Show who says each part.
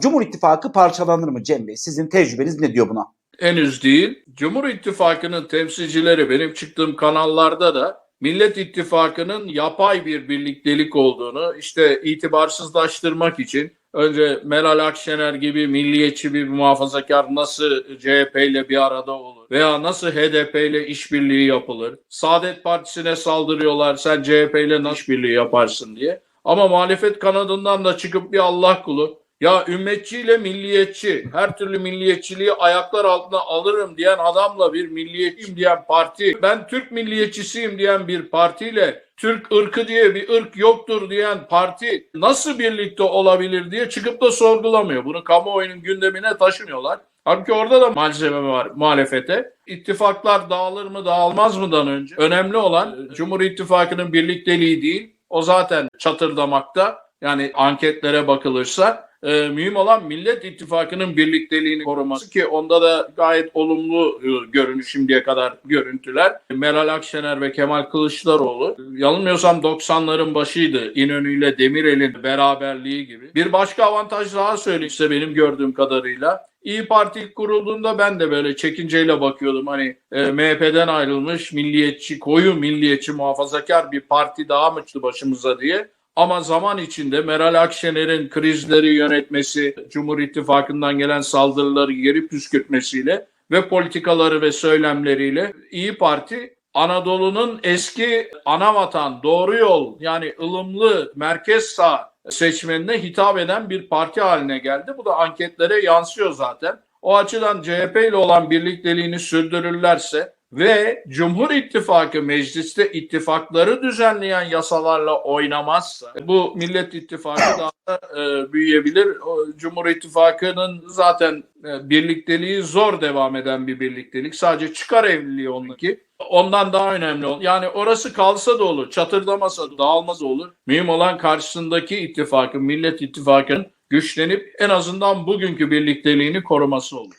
Speaker 1: Cumhur İttifakı parçalanır mı Cem Bey? Sizin tecrübeniz ne diyor buna?
Speaker 2: Henüz değil. Cumhur İttifakı'nın temsilcileri benim çıktığım kanallarda da Millet İttifakı'nın yapay bir birliktelik olduğunu işte itibarsızlaştırmak için önce Meral Akşener gibi milliyetçi bir muhafazakar nasıl CHP ile bir arada olur veya nasıl HDP ile işbirliği yapılır? Saadet Partisi'ne saldırıyorlar sen CHP ile nasıl işbirliği yaparsın diye. Ama muhalefet kanadından da çıkıp bir Allah kulu ya ümmetçiyle milliyetçi, her türlü milliyetçiliği ayaklar altına alırım diyen adamla bir milliyetçiyim diyen parti, ben Türk milliyetçisiyim diyen bir partiyle Türk ırkı diye bir ırk yoktur diyen parti nasıl birlikte olabilir diye çıkıp da sorgulamıyor. Bunu kamuoyunun gündemine taşımıyorlar. Halbuki orada da malzeme var muhalefete. İttifaklar dağılır mı dağılmaz mıdan önce. Önemli olan Cumhur İttifakı'nın birlikteliği değil. O zaten çatırdamakta. Yani anketlere bakılırsa e, mühim olan Millet İttifakı'nın birlikteliğini koruması ki onda da gayet olumlu e, görünüş şimdiye kadar görüntüler. Meral Akşener ve Kemal Kılıçdaroğlu yanılmıyorsam 90'ların başıydı İnönü ile Demirel'in beraberliği gibi. Bir başka avantaj daha söyleyeyim size benim gördüğüm kadarıyla. İyi Parti kurulduğunda ben de böyle çekinceyle bakıyordum. Hani e, MHP'den ayrılmış milliyetçi, koyu milliyetçi, muhafazakar bir parti daha mı çıktı başımıza diye. Ama zaman içinde Meral Akşener'in krizleri yönetmesi, Cumhur İttifakı'ndan gelen saldırıları geri püskürtmesiyle ve politikaları ve söylemleriyle İyi Parti Anadolu'nun eski anavatan, doğru yol yani ılımlı merkez sağ seçmenine hitap eden bir parti haline geldi. Bu da anketlere yansıyor zaten. O açıdan CHP ile olan birlikteliğini sürdürürlerse ve Cumhur İttifakı mecliste ittifakları düzenleyen yasalarla oynamazsa bu Millet İttifakı daha da e, büyüyebilir. Cumhur İttifakı'nın zaten e, birlikteliği zor devam eden bir birliktelik. Sadece çıkar evliliği onunki. Ondan daha önemli. ol- Yani orası kalsa da olur, çatırdamasa da dağılmaz da olur. Mühim olan karşısındaki ittifakın, Millet İttifakı'nın güçlenip en azından bugünkü birlikteliğini koruması olur.